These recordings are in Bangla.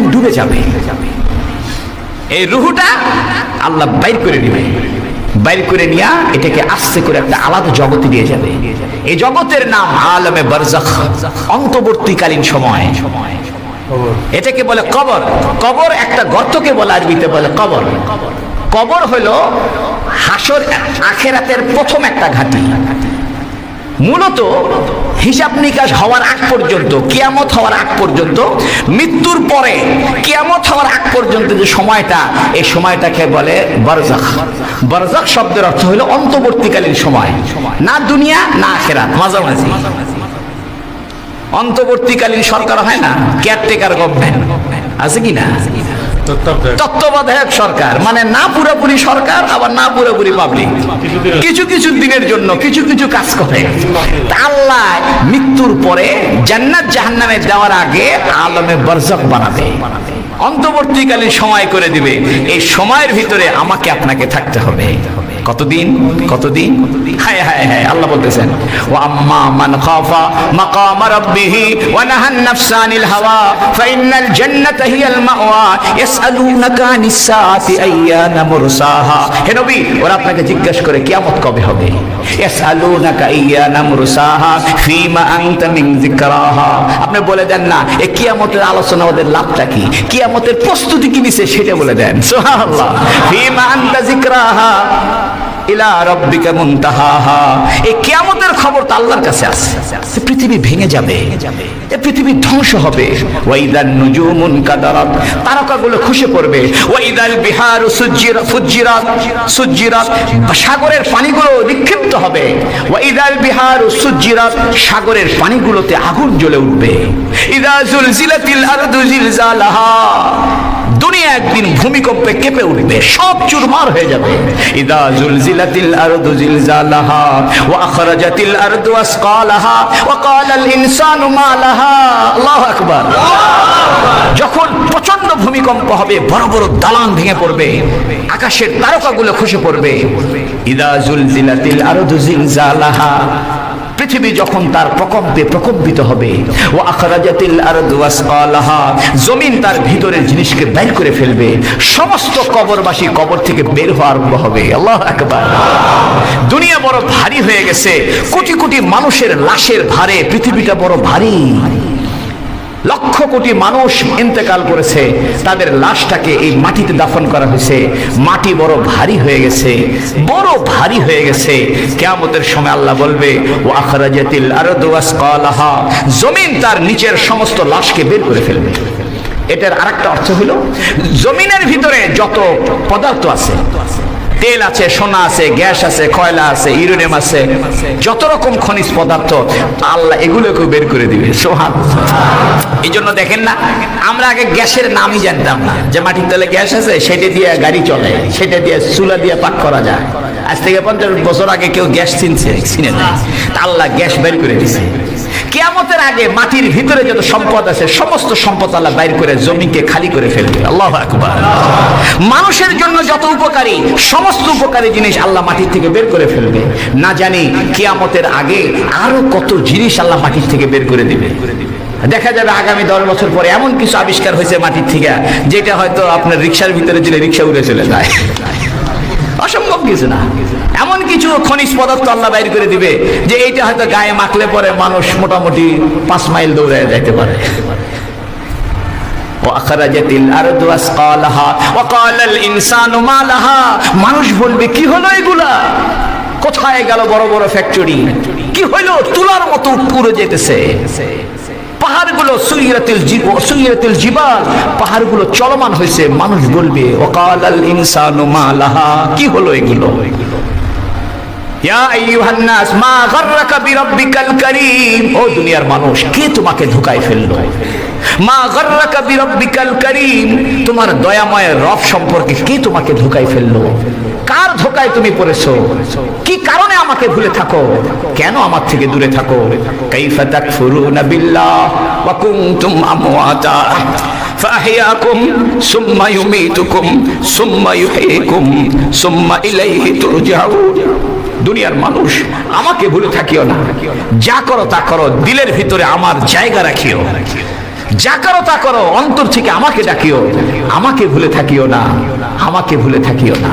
একদিন ডুবে যাবে। এই রুহুটা আল্লাহ বাইর করে নেবে। বাইর করে নিয়া এটাকে আস্তে করে একটা আলাদা জগতে দিয়ে যাবে। এই জগতের নাম আলমে বারজাখ, অন্তর্বর্তীকালীন সময়। এটাকে বলে কবর। কবর একটা গর্তকে বলে আরবিতে বলে কবর। কবর হলো হাসর আখেরাতের প্রথম একটা ঘাটি। মূলত হিসাব নিকাশ হওয়ার আগ পর্যন্ত, কিয়ামত হওয়ার আগ পর্যন্ত, মৃত্যুর পরে, কিয়ামত হওয়ার আগ পর্যন্ত যে সময়টা, এই সময়টাকে বলে বরজাখ বরজাখ শব্দের অর্থ হলো অন্তর্বর্তীকালীন সময়, না দুনিয়া, না আখেরাত, মাঝামাঝি। অন্তর্বর্তীকালীন সরকার হয় না কেয়ারটেকার গভর্নমেন্ট আছে কি না? তত্ত্বাবধায়ক। সরকার। মানে না পুরোপুরি সরকার আবার না পুরোপুরি পাবলিক কিছু কিছু দিনের জন্য কিছু কিছু কাজ করে। আল্লাহ মৃত্যুর পরে জান্নাত জাহান্নামে যাওয়ার আগে আলমে বরজক বানাবে। অন্তর্বর্তীকালীন সময় করে দিবে। এই সময়ের ভিতরে আমাকে আপনাকে থাকতে হবে। কতদিন? কতদিন? হায় হায় হায়, আল্লাহ বলতেছেন ও আম্মা মান খাফা মাকাম রাব্বিহি ওয়া নাহান নাফসা আনিল হাওয়া ফাইনাল জান্নাতা হিয়াল মাওয়া, ইয়াসআলুনাকা আনিস আইয়ানা মুরসাহা। হে নবী, ওরা আপনাকে জিজ্ঞাসা করে, কিয়ামত কবে হবে? ইয়াসআলুনাকা আইয়ানা মুরসাহা ফিমা আনতা মিন যিকরাহা। আপনি বলে দেন না এই কিয়ামতের আলোচনা ওদের লাভটা কি? কিয়ামতের প্রস্তুতি কি নিছে সেটা বলে দেন। সুবহানাল্লাহ। ফিমা আনতা যিকরাহা। ইলা রব্বিকা মুনতাহাহা। হবে। ওয়াইদাল বিহারু সুজ্জিরাত সাগরের পানিগুলো নিক্ষিপ্ত হবে। ওয়াইদাল বিহারু সুজ্জিরাত। সাগরের পানিগুলোতে আগুন জ্বলে উঠবে। ইদা জুলজিলাতিল আরদু জিলজালাহা। দুনিয়া একদিন ভূমিকম্পে কেঁপে উঠবে, সব চুরমার হয়ে যাবে। ইদা জুলজিলাতিল আরদু জিলজালাহা ওয়া আখরাজাতিল আরদু আসকালাহা ওয়া ক্বালাল ইনসানু আল্লাহু আকবার। যখন প্রচণ্ড ভূমিকম্প হবে, বড় বড় দালান ভেঙে পড়বে, আকাশের তারকাগুলো খসে পড়বে। ইদা জুলজিলাতিল আরদু জিলজালাহা পৃথিবী যখন তার প্রকম্পে প্রকম্পিত হবে ও আখরাজাতিল আরদু আলাহা জমিন তার ভিতরের জিনিসকে বের করে ফেলবে, সমস্ত কবরবাসী কবর থেকে বের হওয়া আরম্ভ হবে। আল্লাহ আকবার। দুনিয়া বড় ভারী হয়ে গেছে, কোটি কোটি মানুষের লাশের ভারে পৃথিবীটা বড় ভারী। লক্ষ কোটি মানুষ ইন্তেকাল করেছে। তাদের লাশটাকে এই মাটিতে দাফন করা হয়েছে। মাটি বড় ভারী হয়ে গেছে। বড় ভারী হয়ে গেছে। কেয়ামতের সময় আল্লাহ বলবে ও আখরাজাতিল আরদু আসকালাহা। জমিন তার নিচের সমস্ত লাশকে বের করে ফেলবে। এটার আরেকটা অর্থ হলো, জমিনের ভিতরে যত পদার্থ আছে তেল আছে, সোনা আছে, গ্যাস আছে, কয়লা আছে, ইউরেনিয়াম আছে, যত রকম খনিজ পদার্থ, আল্লাহ এগুলোকেও বের করে দিবে। সোহান এই জন্য দেখেন না, আমরা আগে গ্যাসের নামই জানতাম না। যে মাটির তলে গ্যাস আছে, সেটা দিয়ে গাড়ি চলে, সেটা দিয়ে চুলা দিয়ে পাক করা যায়। আজ থেকে পঞ্চাশ বছর আগে কেউ গ্যাস চিনছে, চিনে না আল্লাহ গ্যাস বের করে দিছে। কেয়ামতের আগে মাটির ভিতরে যত সম্পদ আছে, সমস্ত সম্পদ আল্লাহ বাইর করে জমিকে খালি করে ফেলবে। আল্লাহ মানুষের জন্য যত উপকারী, সমস্ত উপকারী জিনিস আল্লাহ মাটির থেকে বের করে ফেলবে। না জানি কেয়ামতের আগে আরও কত জিনিস আল্লাহ মাটির থেকে বের করে দিবে। দেখা যাবে আগামী দশ বছর পরে এমন কিছু আবিষ্কার হয়েছে মাটির থেকে, যেটা হয়তো আপনার রিক্সার ভিতরে দিলে রিক্সা উড়ে চলে যায়। অসম্ভব কিছু না। এমন কিছু খনিজ পদার্থ আল্লাহ বাইর করে দিবে যে এইটা হয়তো গায়ে মাখলে পরে মানুষ মোটামুটি পাঁচ মাইল দৌড়ে যাইতে পারে। মানুষ বলবে, কি হলো এগুলা? কোথায় গেল বড় বড় ফ্যাক্টরি কি হইল? তুলার মতো পুরো যেতেছে। পাহাড়গুলো সুইয়াতিল সুইয়াতিল জিবাল, পাহাড়গুলো চলমান হয়েছে, মানুষ বলবে ওকাল আল ইনসানু মা লাহা। কি হলো এগুলো? ও দুনিয়ার মানুষ, কে তোমাকে ঢুকায় ফেলল? মা গাররাকা বিরাব্বিকাল কারীম তোমার দয়াময় রব সম্পর্কে কে তোমাকে ধোকায় ফেললো কার ধোকায় তুমি পড়েছো কি কারণে আমাকে ভুলে থাকো কেন আমার থেকে দূরে থাকো কাইফা তাকফুরুনা বিল্লাহ ওয়া কুনতুম আমওয়াতা فأحياكم ثم يميتكم ثم يحييكم ثم إليه ترجعون দুনিয়ার মানুষ আমাকে ভুলে থাকিও না যা করো তা করো দিলের ভিতরে আমার জায়গা রাখিও যা করো তা করো অন্তর থেকে আমাকে ডাকিও। আমাকে ভুলে থাকিও না, আমাকে ভুলে থাকিও না।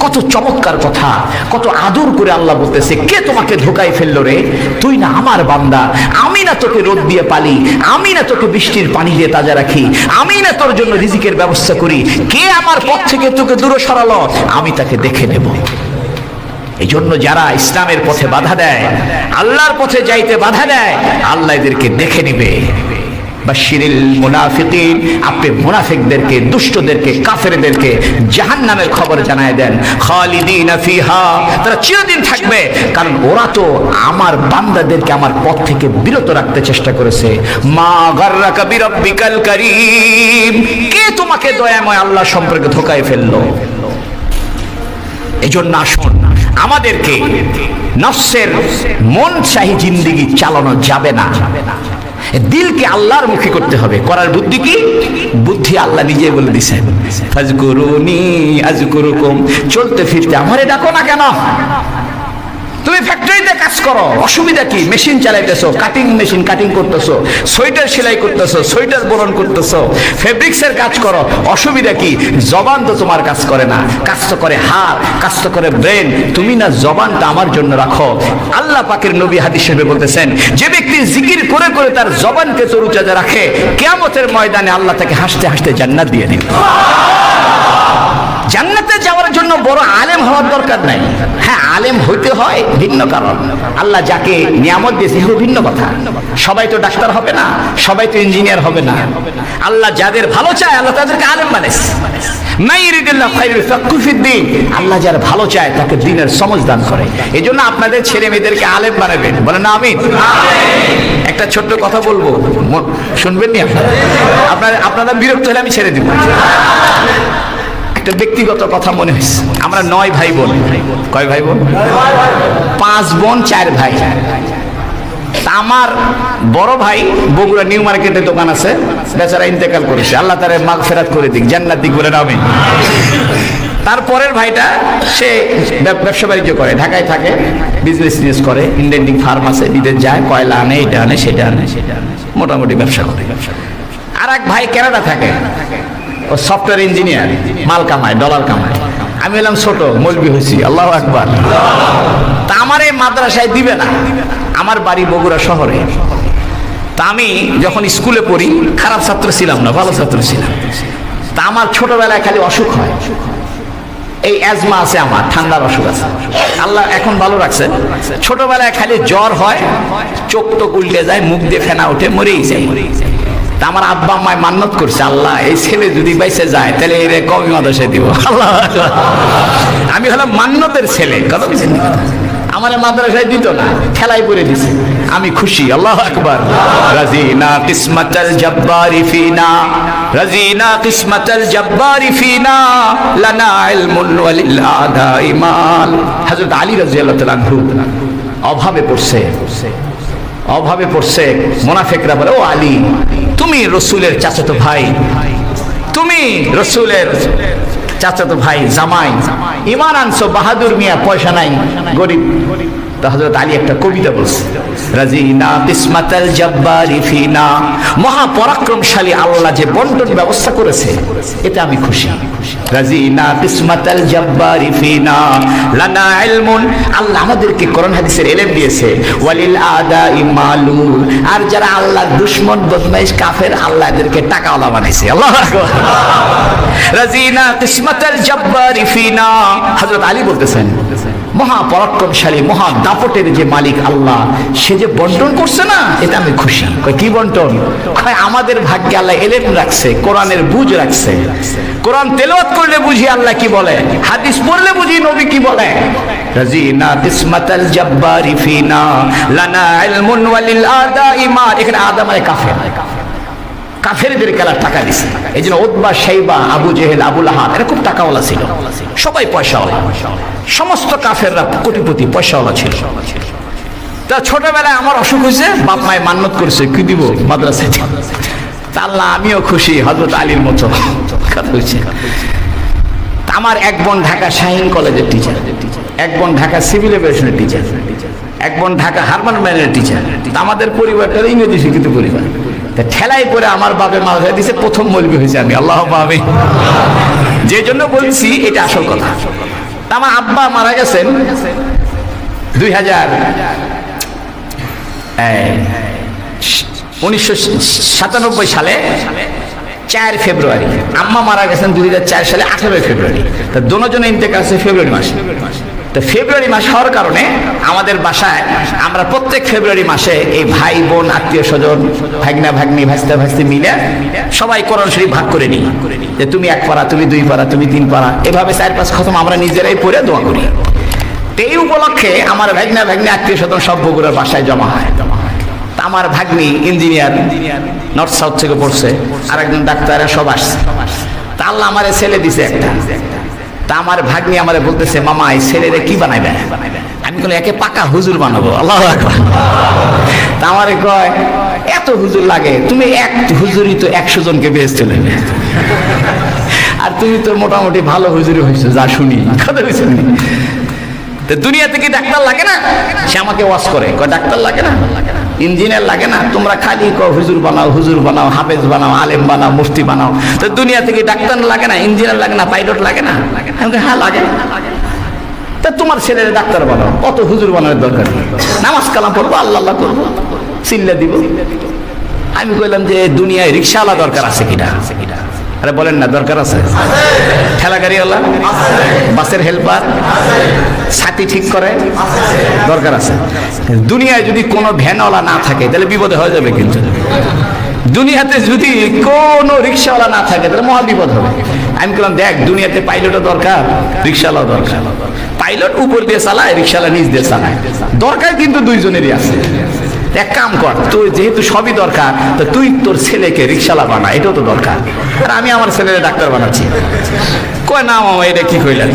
কত চমৎকার কথা, কত আদর করে আল্লাহ বলতেছে, কে তোমাকে ধোকায় ফেলল রে? তুই না আমার বান্দা। আমি না তোকে রোদ দিয়ে পালি, আমি না তোকে বৃষ্টির পানি দিয়ে তাজা রাখি, আমি না তোর জন্য রিজিকের ব্যবস্থা করি। কে আমার পথ থেকে তোকে দূরে সরালো, আমি তাকে দেখে নেব। এই জন্য যারা ইসলামের পথে বাধা দেয়, আল্লাহর পথে যাইতে বাধা দেয়, আল্লাহ এদেরকে দেখে নিবে। বাশিরিল মুনাফিকিন, আপনি মুনাফিকদেরকে, দুষ্টদেরকে জাহান্নামের খবর দেন। থাকবে, কারণ ওরা তো আমার বান্দাদেরকে আমার পথ থেকে বিরত রাখতে চেষ্টা করেছে। মা কে তোমাকে দয়াময় আল্লাহ সম্পর্কে ধোকায় ফেলল? এজন্য আসুন আমাদেরকে নফসের মন চাহি জিন্দিগি চালানো যাবে না। দিলকে আল্লাহর মুখে করতে হবে। করার বুদ্ধি কি? বুদ্ধি আল্লাহ নিজে বলে দিছেন। চলতে ফিরতে আমারে ডাকো না কেন? তুমি ফ্যাক্টরিতে কাজ করো। অসুবিধা কি? মেশিন চালাইতেছো কাটিং মেশিন কাটিং করতেছো, সোয়েটার সেলাই করতেছো, সোয়েটার বরণ করতেছো ফেব্রিক্সের কাজ করো। অসুবিধা কি? জবান তো তোমার কাজ করে না। কাজ তো করে হাত কাজ তো করে ব্রেন তুমি না জবানটা আমার জন্য রাখো। আল্লাহ পাকের নবী হাদিস হিসেবে বলতেছেন, যে ব্যক্তি জিকির করে করে তার জবানকে তরুচাজা রাখে, কেয়ামতের ময়দানে আল্লাহ তাকে হাসতে হাসতে জান্নাত দিয়ে দিবে। জান্নাতে যাওয়ার জন্য বড় আলেম হওয়ার দরকার নাই। হ্যাঁ আলেম হইতে হয় ভিন্ন কারণ। আল্লাহ যাকে নিয়ামত দিয়েছে সেগুলো ভিন্ন কথা। সবাই তো ডাক্তার হবে না, সবাই তো ইঞ্জিনিয়ার হবে না। আল্লাহ যাদের ভালো চায়, আল্লাহ তাদেরকে আলেম ফিদ্দিন। আল্লাহ যার ভালো চায়, তাকে দিনের সমজ দান করে। এই জন্য আপনাদের ছেলে মেয়েদেরকে আলেম বানাবেন। বলেন না আমিন। একটা ছোট্ট কথা বলব। শুনবেন নি আপনারা আপনারা বিরক্ত হলে আমি ছেড়ে দিব। একটা ব্যক্তিগত কথা মনে হয়েছে। আমরা নয় ভাই বোন কয় ভাই বোন পাঁচ বোন, চার ভাই। আমার বড় ভাই বগুড়া নিউ মার্কেটে দোকান আছে, বেচারা ইন্তেকাল করেছে। আল্লাহ তারে মাগ ফেরাত করে দিক, জান্নাত দিক বলে নামে। তারপরের ভাইটা, সে ব্যবসা বাণিজ্য করে, ঢাকায় থাকে বিজনেস টিজনেস করে, ইন্ডেন্টিং ফার্ম আছে বিদেশ যায়, কয়লা আনে, এটা আনে, সেটা আনে সেটা আনে মোটামুটি ব্যবসা করে আর এক ভাই কেনাডা থাকে। ও সফটওয়্যার ইঞ্জিনিয়ার মাল কামায় ডলার কামায়। আমি এলাম ছোট, মলবি হয়েছি, আল্লাহ একবার তা আমার এই মাদ্রাসায় দিবে না। আমার বাড়ি বগুড়া শহরে। তা আমি যখন স্কুলে পড়ি, খারাপ ছাত্র ছিলাম না, ভালো ছাত্র ছিলাম। তা আমার ছোটবেলায় খালি অসুখ হয়। এই অ্যাজমা আছে আমার, ঠান্ডার অসুখ আছে। আল্লাহ এখন ভালো রাখছে। ছোটবেলায় খালি জ্বর হয়, চোখ তো উল্টে যায়, মুখ দিয়ে ফেনা উঠে মরেই যায়। তা আমার আব্বা আম্মায় মান্নত করছে, আল্লাহ, এই ছেলে যদি বাইসে যায়, তাহলে এর কবি মাদ্রাসায় দিব? আল্লাহ আমি হলাম মান্নতের ছেলে, কথা বুঝছেন আমার মাদ্রাসায় দিত না খেলাই করে দিছে। আমি খুশি, আল্লাহ আকবার। রাজিনা কিসমাতাল জব্বারি ফিনা, রাজিনা কিসমাতাল জব্বারি ফিনা, লানা ইলমুন ওয়ালিল আদাই মাল হযরত আলী রাদিয়াল্লাহু তাআলা অভাবে পড়ছে অভাবে পড়ছে, মোনাফেকরা বলে, ও আলী তুমি রসুলের চাচাতো ভাই। তুমি রসুলের চাচাতো ভাই জামাই। ইমান আনছো, বাহাদুর মিয়া, পয়সা নাই, গরিব। তো হযরত আলী একটা কবিতা বলছে রাজিনা কিসমাতাল জব্বারি ফিনা। মহা পরাক্রমশালী আল্লাহ যে বন্টন ব্যবস্থা করেছে, এতে আমি খুশি। রাজিনা কিসমাতাল জব্বারি ফিনা। লানা ইলমুন, আল্লাহ আমাদেরকে কোরআন হাদিসের ইলম দিয়েছে, ওয়ালিল আদা ইমালুল আর যারা আল্লাহর দুশমন, বদমাইশ, কাফের, আল্লাহ এদেরকে টাকাওয়ালা বানাইছে। আল্লাহ আকবার। রাজিনা কিসমাতাল জব্বারি ফিনা। হযরত আলী বলতেছেন মহা পরাক্রমশালী মহা দাপটের যে মালিক আল্লাহ, সে যে বন্টন করছে না, এটা আমি খুশি। কি বন্টন? আমাদের ভাগ্যে আল্লাহ এলেম রাখছে, কোরআনের বুঝ রাখছে। কোরআন তেলাওয়াত করলে বুঝি আল্লাহ কি বলে, হাদিস পড়লে বুঝি নবী কি বলে। আদা এখানে আদা মানে কাফের কাফেরদের খেলার টাকা দিছে। এই জন্য ওদবা সাইবা আবু জেহেল আবুল আহাদ খুব টাকাওয়ালা ছিল। সবাই পয়সাওয়ালা। সমস্ত কাফেররা কোটিপতি, পয়সাওয়ালা ছিল। তা ছোটবেলায় আমার অসুখ হয়েছে, বাপ মায় মান্নত করেছে, কি দিব মাদ্রাসায় আল্লাহ, আমিও খুশি হজরত আলীর মতো। হয়েছে। আমার এক বোন ঢাকা শাহিন কলেজের টিচার এক বোন ঢাকা সিভিল এভিয়েশনের টিচার এক বোন ঢাকা হারমান ম্যানের টিচার আমাদের পরিবারটা ইংরেজি শিক্ষিত পরিবার। তা ঠেলাই করে আমার বাপে মারা দিছে প্রথম মলবি হয়েছে আমি। আল্লাহ পাবে যে জন্য বলছি, এটা আসল কথা। আমার আব্বা মারা গেছেন দুই হাজার উনিশশো সাতানব্বই সালে, চার ফেব্রুয়ারি। আম্মা মারা গেছেন দুই হাজার চার সালে, আঠেরোই ফেব্রুয়ারি। তা দোনোজনে ইন্তেকাল আছে ফেব্রুয়ারি মাসে। তো ফেব্রুয়ারি মাস হওয়ার কারণে আমাদের বাসায় আমরা প্রত্যেক ফেব্রুয়ারি মাসে এই ভাই, বোন, আত্মীয় স্বজন, ভাগনা, ভাগ্নি ভাস্তা ভাস্তি মিলে সবাই কোরআন শরীফ ভাগ করে নিই। যে তুমি এক পারা তুমি দুই পারা তুমি তিন পারা এভাবে চার পাঁচ খতম আমরা নিজেরাই পড়ে দোয়া করি। এই উপলক্ষে আমার ভাগনা, ভাগ্নি, আত্মীয় স্বজন সব বগুড়ার বাসায় জমা হয়। আমার ভাগ্নি ইঞ্জিনিয়ার, নর্থ সাউথ থেকে পড়ছে। আর একজন ডাক্তার সব আসছে। তা আল্লাহ আমারে ছেলে দিছে একটা। তা আমার ভাগ্নি আমারে বলতেছে, মামা, এই ছেলেরে কি বানাইবে? আমি কোনো একে পাকা হুজুর বানাবো। আল্লাহ তা আমারে কয়, এত হুজুর লাগে, তুমি এক হুজুরই তো একশো জনকে বেহেস্তে নেবে আর তুমি তো মোটামুটি ভালো হুজুরি হয়েছো যা শুনি, কথা বুঝছেন তো দুনিয়া থেকে ডাক্তার লাগে না? সে আমাকে ওয়াশ করে ডাক্তার লাগে না? ইঞ্জিনিয়ার লাগে না? তোমরা খালি কো হুজুর বানাও হুজুর বানাও, হাফেজ বানাও, আলেম বানাও, মুফতি বানাও। তো দুনিয়া থেকে ডাক্তার লাগে না ইঞ্জিনিয়ার লাগে না, পাইলট লাগে না? হ্যাঁ লাগে। তা তোমার ছেলের ডাক্তার বানাও, কত হুজুর বানানোর দরকার? নেই নামাজ কালাম পড়ব, আল্লাহ আল্লাহ করব। চিল্লা দিব। আমি কইলাম যে, দুনিয়ায় রিক্সাওয়ালা দরকার আছে কিনা? আরে বলেন না, দরকার আছে? ঠেলা গাড়িওয়ালা, বাসের হেল্পার ছাতি ঠিক করে, দরকার আছে। দুনিয়ায় যদি কোনো ভ্যানওয়ালা না থাকে, তাহলে বিপদে হয়ে যাবে কিন্তু। দুনিয়াতে যদি কোনো রিক্সাওয়ালা না থাকে, তাহলে মহা বিপদ হবে। আমি বললাম, দেখ, দুনিয়াতে পাইলটও দরকার, রিক্সাওয়ালাও দরকার। পাইলট উপর দিয়ে চালায়, রিক্সাওয়ালা নিচ দিয়ে চালায়। দরকার কিন্তু দুইজনেরই আছে। এক কাম কর, তুই যেহেতু সবই দরকার, তো তুই তোর ছেলেকে রিক্সালা বানা, এটাও তো দরকার। আর আমি আমার ছেলের ডাক্তার বানাচ্ছি। কয়, না মামা, এটা কি কইলেন?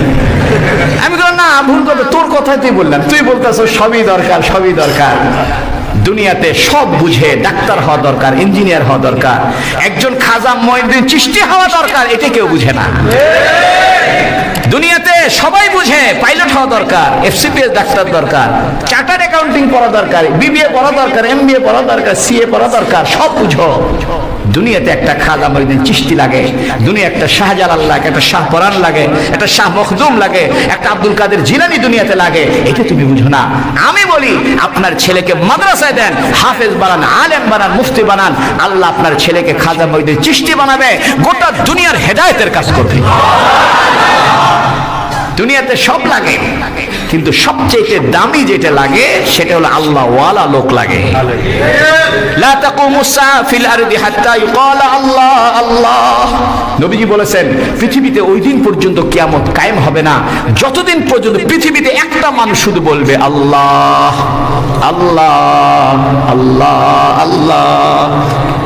আমি বললাম না, ভুল কথা, তোর কথাই তুই বললাম তুই বলতেছ, সবই দরকার সবই দরকার। দুনিয়াতে সব বুঝে, ডাক্তার হওয়া দরকার, ইঞ্জিনিয়ার হওয়া দরকার। একজন খাজা মহিদিন চিষ্টি হওয়া দরকার, এটা কেউ বুঝে না। দুনিয়াতে সবাই বুঝে পাইলট হওয়া দরকার এফসিপিএস ডাক্তার দরকার, চার্টার্ড অ্যাকাউন্টিং পড়া দরকার বিবিএ পড়া দরকার এমবিএ পড়া দরকার সিএ পড়া দরকার, সব বুঝো। দুনিয়াতে একটা খাজা মহিদিন চিষ্টি লাগে দুনিয়া একটা শাহজালাল লাগে, একটা শাহ পরান লাগে, একটা শাহ মখদুম লাগে, একটা আব্দুল কাদের জিলানি দুনিয়াতে লাগে, এটা তুমি বুঝো না। আমি বলি, আপনার ছেলেকে মাদ্রাসায় দেন, হাফেজ বানান, আলেম বানান, মুফতি বানান, আল্লাহ আপনার ছেলেকে খাজা মহিদিন চিষ্টি বানাবে, গোটা দুনিয়ার হেদায়েতের কাজ করবে। দুনিয়াতে সব লাগে। কিন্তু সবচেয়ে দামি যেটা লাগে, সেটা হলো আল্লাহ ওয়ালা লোক লাগে। নবীজি বলেছেন, পৃথিবীতে ওই দিন পর্যন্ত কিয়ামত কায়েম হবে না। যতদিন পর্যন্ত পৃথিবীতে একটা মানুষ শুধু বলবে, আল্লাহ আল্লাহ আল্লাহ আল্লাহ।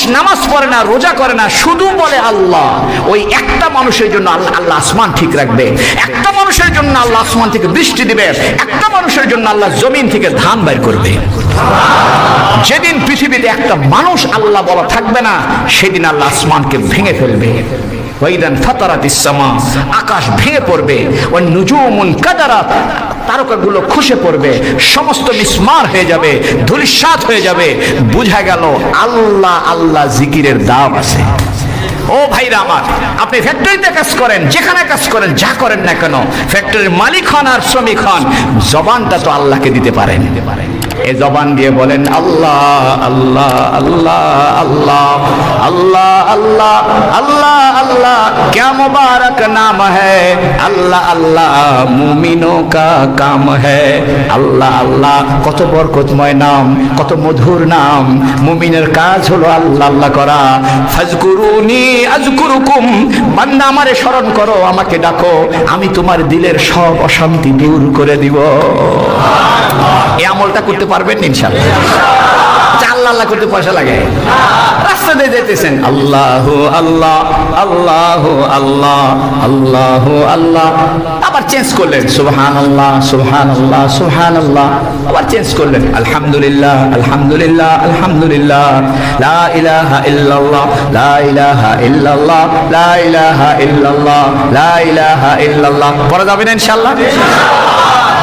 মানুষ নামাজ পড়ে না, রোজা করে না, শুধু বলে আল্লাহ। ওই একটা মানুষের জন্য আল্লাহ আল্লাহ আসমান ঠিক রাখবে। একটা মানুষের জন্য আল্লাহ আসমান থেকে বৃষ্টি দিবে। একটা মানুষের জন্য আল্লাহ জমিন থেকে ধান বের করবে। যেদিন পৃথিবীতে একটা মানুষ আল্লাহ বলা থাকবে না, সেদিন আল্লাহ আসমানকে ভেঙে ফেলবে। ওয়াইদান ফাতারাত ইসসামা, আকাশ ভেঙে পড়বে ও নুজুমুন কাদারাত, তারকাগুলো খসে পড়বে, সমস্ত মিসমার হয়ে যাবে, ধুলিসাৎ হয়ে যাবে। বুঝা গেল আল্লাহ আল্লাহ জিকিরের দাম আছে। ও ভাইরা আমার, আপনি ফ্যাক্টরিতে কাজ করেন, যেখানে কাজ করেন, যা করেন না কেন, ফ্যাক্টরির মালিক হন আর শ্রমিক হন, জবানটা তো আল্লাহকে দিতে পারেন দিতে পারেন। এ জবান দিয়ে বলেন আল্লাহ আল্লাহ আল্লাহ আল্লাহ আল্লাহ আল্লাহ আল্লাহ আল্লাহ क्या मुबारक नाम है अल्लाह अल्लाह मुमिनों का काम है আল্লাহ আল্লাহ কত বরকতময় নাম কত মধুর নাম মুমিনের কাজ হলো আল্লাহ আল্লাহ করা ফাজকুরুনি আজকুরুকুম বান্দা আমারে স্মরণ করো আমাকে ডাকো আমি তোমার দিলের সব অশান্তি দূর করে দিব এই আমলটা করতে পারবেন ইনশাআল্লাহ। আচ্ছা, আল্লাহ আল্লাহ করতে পয়সা লাগে। রাস্তা আল্লাহ আল্লাহ আল্লাহ আল্লাহ আল্লাহ আল্লাহ। আবার চেঞ্জ করলেন। আল্লাহ আল্লাহ আল্লাহ আবার চেঞ্জ করলেন। লা ইলাহা ইল্লাল্লাহ ইল্লাল্লাহ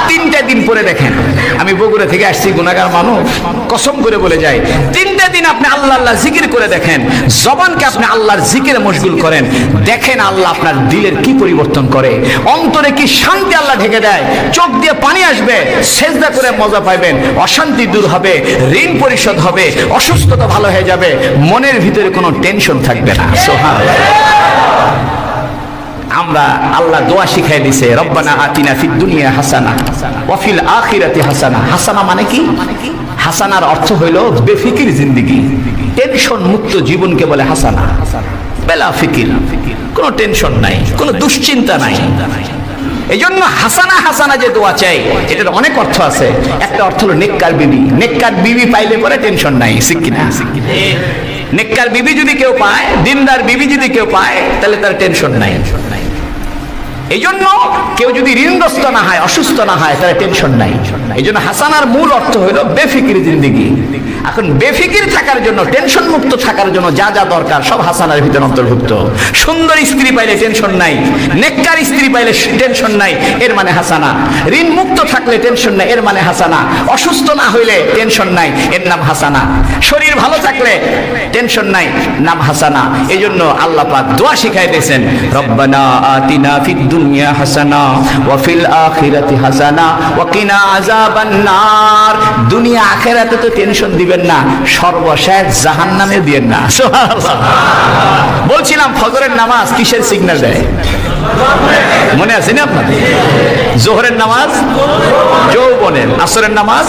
তিনটা দিন পরে দেখেন। আমি বগুড়া থেকে আসছি, গুণাগার মানুষ। কসম করে বলে যাই, তিনটা দিন আপনি আল্লাহ আল্লাহ জিকির করে দেখেন, জবানকে আপনি আল্লাহর জিকিরে মশগুল করেন, দেখেন আল্লাহ আপনার দিলের কি পরিবর্তন করে, অন্তরে কি শান্তি আল্লাহ ঢেকে দেয়, চোখ দিয়ে পানি আসবে, সেজদা করে মজা পাইবেন, অশান্তি দূর হবে, ঋণ পরিশোধ হবে, অসুস্থতা ভালো হয়ে যাবে, মনের ভিতরে কোনো টেনশন থাকবে না। সোহান আমরা আল্লাহ দোয়া শিখাই দিছে, রব্বানা আতিনা ফিদ দুনিয়া হাসানা ওয়াফিল আখিরাতি হাসানা। হাসানা মানে কি? হাসানার অর্থ হইল বেফিকির জিন্দিগি। টেনশন মুক্ত জীবনকে বলে হাসানা। বেলা ফিকির। কোনো টেনশন নাই, কোনো দুশ্চিন্তা নাই। এই জন্য হাসানা হাসানা যে দোয়া চাই, এটার অনেক অর্থ আছে। একটা অর্থ হলো নেককার বিবি। নেককার বিবি পাইলে পরে টেনশন নাই শিক্ষিনা নেককার বিবি যদি কেউ পায়, দিনদার বিবি যদি কেউ পায়, তাহলে তার টেনশন নাই। এই জন্য কেউ যদি ঋণগ্রস্ত না হয়, অসুস্থ না হয় তার টেনশন নাই। এই জন্য হাসানার মূল অর্থ হলো বেফিকির জিন্দিগি। এখন বেফিকির থাকার জন্য টেনশন মুক্ত থাকার জন্য যা যা দরকার, সব হাসানার ভিতরে অন্তর্ভুক্ত। সুন্দর স্ত্রী পাইলে টেনশন নাই, নেককার স্ত্রী পাইলে টেনশন নাই, এর মানে হাসানা। ঋণ মুক্ত থাকলে টেনশন নাই, এর মানে হাসানা। অসুস্থ না হইলে টেনশন নাই, এর নাম হাসানা। শরীর ভালো থাকলে টেনশন নাই, নাম হাসানা। এই জন্য আল্লাহ পাক দোয়া শিখাই দিয়েছেন রব্বানা আতিনা ফিদ দুনিয়া হাসানা, ওয়া আখিরাতি হাসানা, ওয়া কিনা দুনিয়া আখিরাতে তো টেনশন দিবেন না, সর্বশেষ জাহান্নামে দিবেন না। বলছিলাম, ফজরের নামাজ কিসের সিগন্যাল দেয়? মনে আছে না আপনার জোহরের নামাজ, যৌবনের। আসরের নামাজ,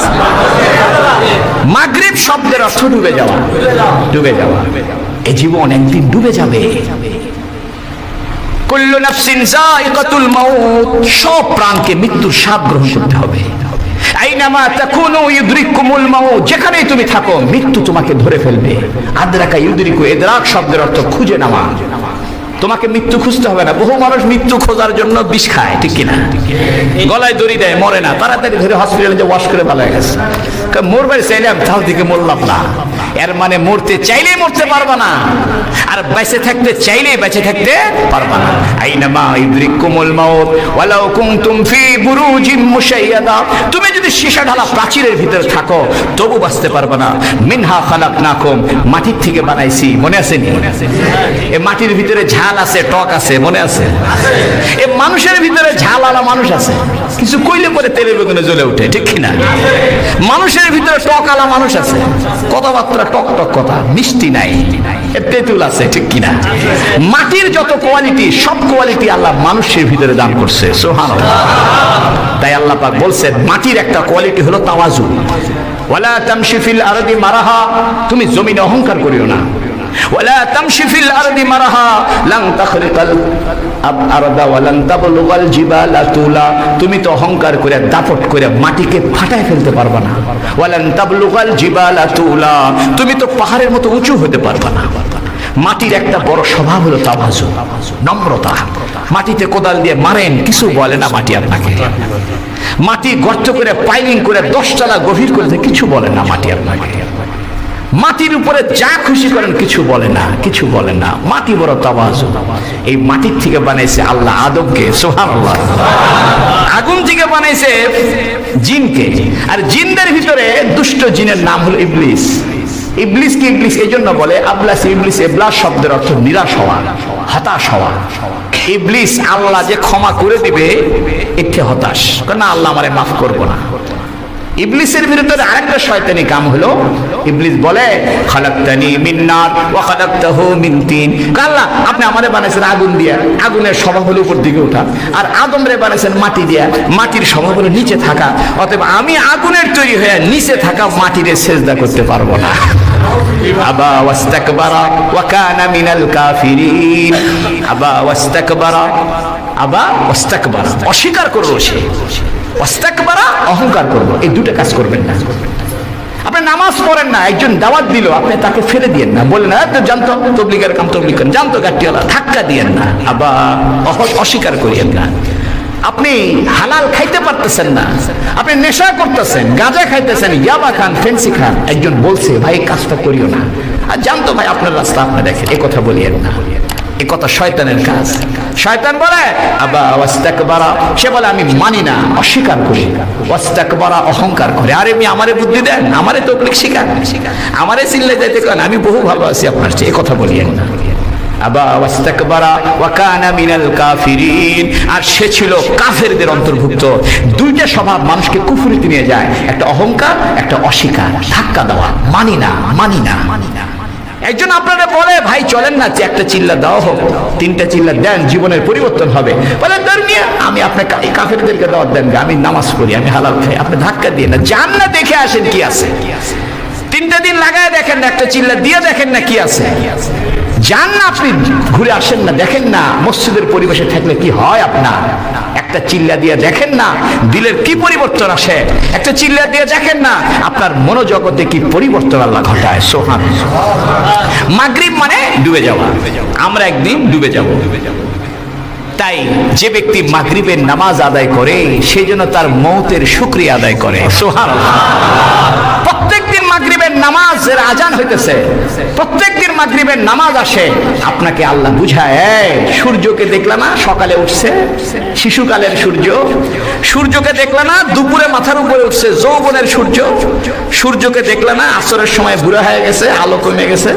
মাগরিব শব্দের অর্থ ডুবে যাওয়া। ডুবে যাওয়া। এই জীবন একদিন ডুবে যাবে। কুল্লু নাফসিন যায়িকাতুল মাউত। সব প্রাণকে মৃত্যুর স্বাদ গ্রহণ করতে হবে। আইনামা তাকুনু ইউদরিকুমুল মাউত। যেখানেই তুমি থাকো, মৃত্যু তোমাকে ধরে ফেলবে। আদরাকা ইউদরিকু ইদরাক শব্দের অর্থ খুঁজে নেওয়া। তোমাকে মৃত্যু খুঁজতে হবে না। বহু মানুষ মৃত্যু খোঁজার জন্য বিষ খায়, ঠিক কিনা? গলায় দড়ি দেয়, মরে না। তাড়াতাড়ি ধরে হসপিটালে যে ওয়াশ করে ভালো গেছে। মরবার চাইলাম তাও দিকে মরলাম না। এর মানে মরতে চাইলেই মরতে পারবা না। আর বেঁচে থাকতে চাইলেই বেঁচে থাকতে পারবা না। তুমি যদি সীসা ঢালা প্রাচীরের ভিতরে থাকো, তবু বাঁচতে না। মিনহা মাটির থেকে বানাইছি, মনে আছে নি? এ মাটির ভিতরে ঝাল আছে, টক আছে, মনে আছে? এ মানুষের ভিতরে ঝাল আলা মানুষ আছে। কিছু কইলে পরে তেলের বেগুনে জ্বলে ওঠে, ঠিক কিনা? মানুষের ভিতরে টক আলা মানুষ আছে। কথাবার্তা টক টক কথা, মিষ্টি নাই। তেঁতুল আছে, ঠিক কিনা? মাটির যত কোয়ালিটি সব কোয়ালিটি আল্লাহ মানুষের ভিতরে দান করছে সোহান তাই আল্লাহ পাক বলছেন মাটির একটা কোয়ালিটি হলো তাওয়াজু। ওয়ালা তামশি ফিল আরদি মারাহা, তুমি জমিনে অহংকার করিও না। ওয়ালা তামশি ফিল আরদি মারাহা, লাং তাখরিকাল আরদা ওয়ালান তাবলুগাল জিবালা তুলা। তুমি তো অহংকার করে দাপট করে মাটিকে ফাটায় ফেলতে পারবা না। ওয়ালান তাবলুগাল জিবালা তুলা। তুমি তো পাহাড়ের মতো উঁচু হতে পারবা না। মাটির একটা বড় স্বভাব হলো তাবাজু নম্রতা। মাটিতে কোদাল দিয়ে মারেন, কিছু বলে না মাটি আপনাকে। মাটি গর্ত করে, পাইলিং করে দশতলা গভীর করে কিছু বলে না মাটি আপনাকে। মাটির উপরে যা খুশি করেন, কিছু বলে না, কিছু বলে না। মাটি বড় তাবাজু এই মাটির থেকে বানাইছে আল্লাহ আদমকে সোহান আগুন থেকে বানাইছে জিনকে। আর জিনদের ভিতরে দুষ্ট জিনের নাম হলো ইবলিস। ইবলিস কি ইবলিস এই জন্য বলে, আবলাস ইবলিস এবলাস শব্দের অর্থ নিরাশ হওয়া, হতাশ হওয়া। ইবলিস আল্লাহ যে ক্ষমা করে দিবে এতে হতাশ। না, আল্লাহ আমারে মাফ করব না। ইবলিসের বিরুদ্ধে আরেকটা শয়তানি কাম হলো। ইবলিস বলে, খালাক্তানি মিন নার ওয়া খালাক্তাহু মিন তিন। আল্লাহ, আপনি আমারে বানাইছেন আগুন দিয়া। আগুনের স্বভাব হলো উপর দিকে ওঠা। আর আদম রে বানাইছেন মাটি দিয়া। মাটির স্বভাব হলো নিচে থাকা। অতএব আমি আগুনের তৈরি হয়ে নিচে থাকা মাটিরে সেজদা করতে পারব না। আবা ওয়াস্তাকবারা ওয়া কানা মিনাল কাফিরিন। আবা ওয়াস্তাকবারা আবা ওয়াস্তাকবারা। অস্বীকার করল সে। ওয়াস্তাকবারা অহংকার করব, এই দুটো কাজ করবেন না। আপনি নামাজ পড়েন না, একজন দাওয়াত দিল, আপনি তাকে ফেলে দিয়েন না। বললেন না তো জানতো, তবলিগের কাম তবলিগ করেন, জানতো গাটিওয়ালা ধাক্কা দিয়েন না আবার অস্বীকার করিয়েন না। আপনি হালাল খাইতে পারতেছেন না, আপনি নেশা করতেছেন, গাঁজা খাইতেছেন, ইয়াবা খান, ফেন্সি খান। একজন বলছে, ভাই কাজটা করিও না। আর জানতো, ভাই, আপনার রাস্তা আপনি দেখেন, এ কথা বলিয়েন না। এ কথা শয়তানের কাজ। শয়তান বলে, আবা, ওয়াস্তাকবারা। সে বলে, আমি মানি না, অস্বীকার করি। ওয়াস্তাকবারা অহংকার করে। আরে আমি আমারে বুদ্ধি দেন, আমারে তবলিক শিখান। আমারে চিল্লে যাইতে কেন, আমি বহু ভালো আছি আপনার চেয়ে কথা বলিয়েন না আর সে ছিল কাফেরদের অন্তর্ভুক্ত। দুইটা স্বভাব মানুষকে কুফরিতে নিয়ে যায়, একটা অহংকার, একটা অস্বীকার। ধাক্কা দেওয়া, মানি না মানি না মানি না। একজন আপনারা বলে, ভাই, চলেন না, যে একটা চিল্লা দেওয়া হোক। তিনটা চিল্লা দেন, জীবনের পরিবর্তন হবে। বলে ধর্মিয়া আমি আপনাকে কাফেরদেরকে দাওয়াত দেন আমি নামাজ পড়ি, আমি হালাল খাই, আপনি ধাক্কা দিয়ে না, যান না, দেখে আসেন কি আছে। তিনটা দিন লাগায় দেখেন না, একটা চিল্লা দিয়ে দেখেন না কি আছে কি আছে। যান না আপনি ঘুরে আসেন না, দেখেন না, মসজিদের পরিবেশে থাকলে কি হয় আপনার? একটা চিল্লা দিয়ে দেখেন না, দিলের কি পরিবর্তন আসে? একটা চিল্লা দিয়ে দেখেন না, আপনার মনোজগতে কি পরিবর্তন আল্লাহ ঘটায়? সোহান। মাগরিব মানে ডুবে যাওয়া। আমরা একদিন ডুবে যাব। তাই যে ব্যক্তি মাগরিবের নামাজ আদায় করে সেই জন্য তার মৌতের শুক্রিয়া আদায় করে। সোহান। প্রত্যেকদিন মাগরিবের নামাজের আজান হইতেছে। প্রত্যেকদিন মাগরিবের নামাজ আসে, আপনাকে আল্লাহ বুঝায় সূর্যকে দেখলে না? সকালে উঠছে, শিশুকালের সূর্য। সূর্যকে দেখলে না? দুপুরে মাথার উপরে উঠছে, যৌবনের সূর্য। সূর্যকে দেখলে না? আসরের সময় বুড়া হয়ে গেছে, আলো কমে গেছে।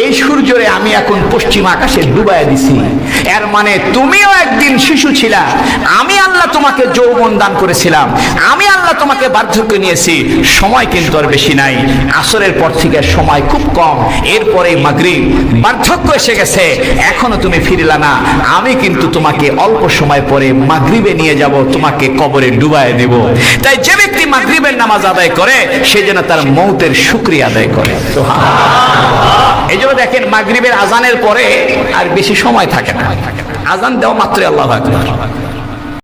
এই সূর্যরে আমি এখন পশ্চিম আকাশে ডুবাই দিছি। এর মানে তুমিও একদিন শিশু ছিলা। আমি আল্লাহ তোমাকে যৌবন দান করেছিলাম। আমি আল্লাহ তোমাকে বার্ধক্য নিয়েছি। সময় কিন্তু আর বেশি নাই। আসরের পর থেকে সময় খুব কম। এরপরে মাগরিব। বার্ধক্য এসে গেছে, এখনও তুমি ফিরলা না। আমি কিন্তু তোমাকে অল্প সময় পরে মাগরিবে নিয়ে যাব, তোমাকে কবরে ডুবায় দেব। তাই যে ব্যক্তি মাগরিবের নামাজ আদায় করে, সে যেন তার মৌতের শুক্রিয়া আদায় করে। এই জন্য দেখেন, মাগরিবের আজানের পরে আর বেশি সময় থাকে না। আজান দেওয়া মাত্রই আল্লাহ আকবার।